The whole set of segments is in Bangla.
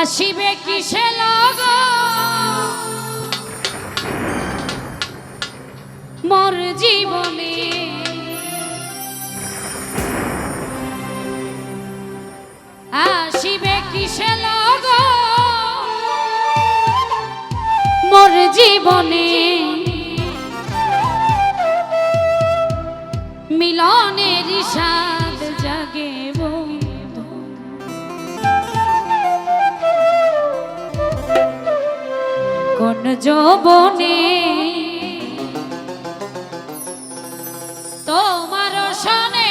আসিবে কিসে লগ? মোর জীবনে আসিবে কিসে লগ? মোর জীবনে মিলনের সাদ যৌবনে। তোমার সনে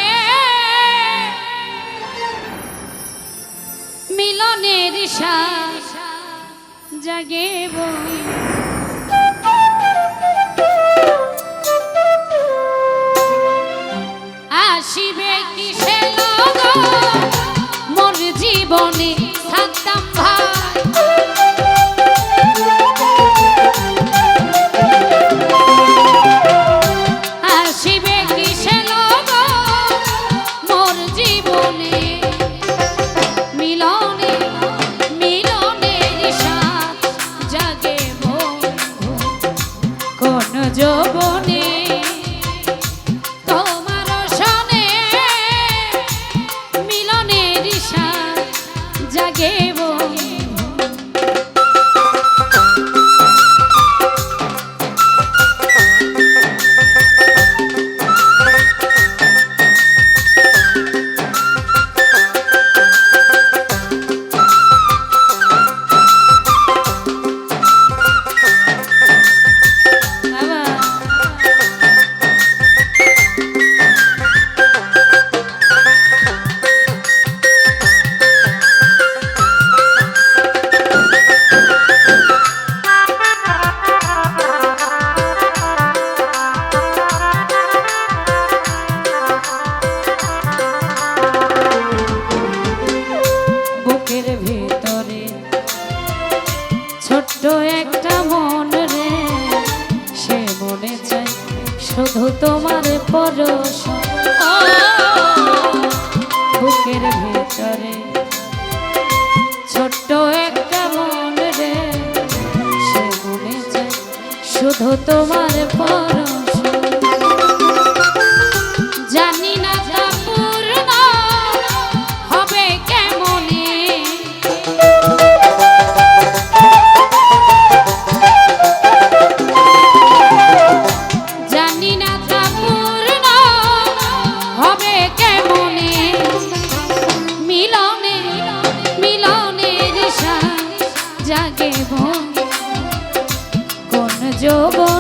মিলনের সাদ জাগে বন্ধু আসিবে কিসে লগন মোর জীবনে থাকতাম ভাই। ছোট্ট একটা মন রে, সে মনে চাই শুধু তোমার পরশ। বুকের ভিতরে ছোট্ট একটা মন রে, সে মনে চাই শুধু তোমার পরশ। যৌবনে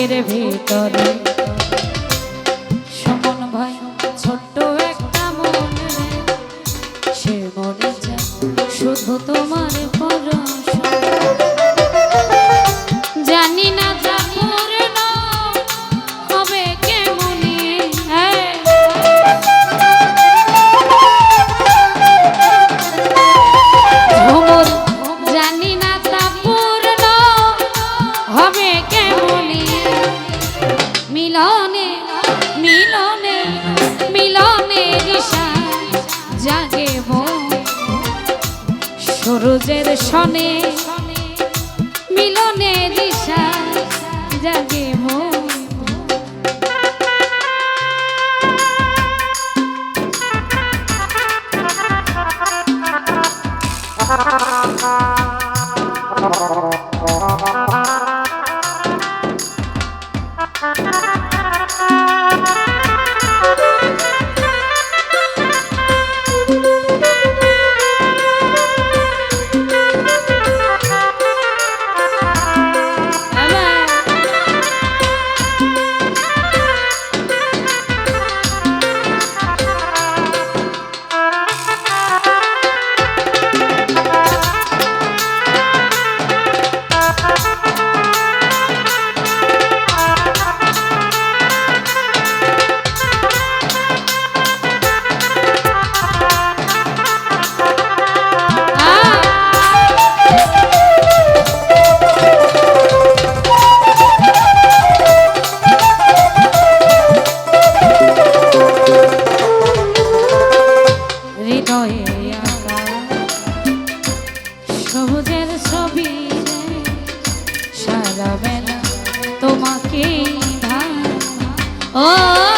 বুকের ভেতরে জাগে হৃদয়ে আঁকা সবুজের ছবি সারা বেলা তোমাকে ও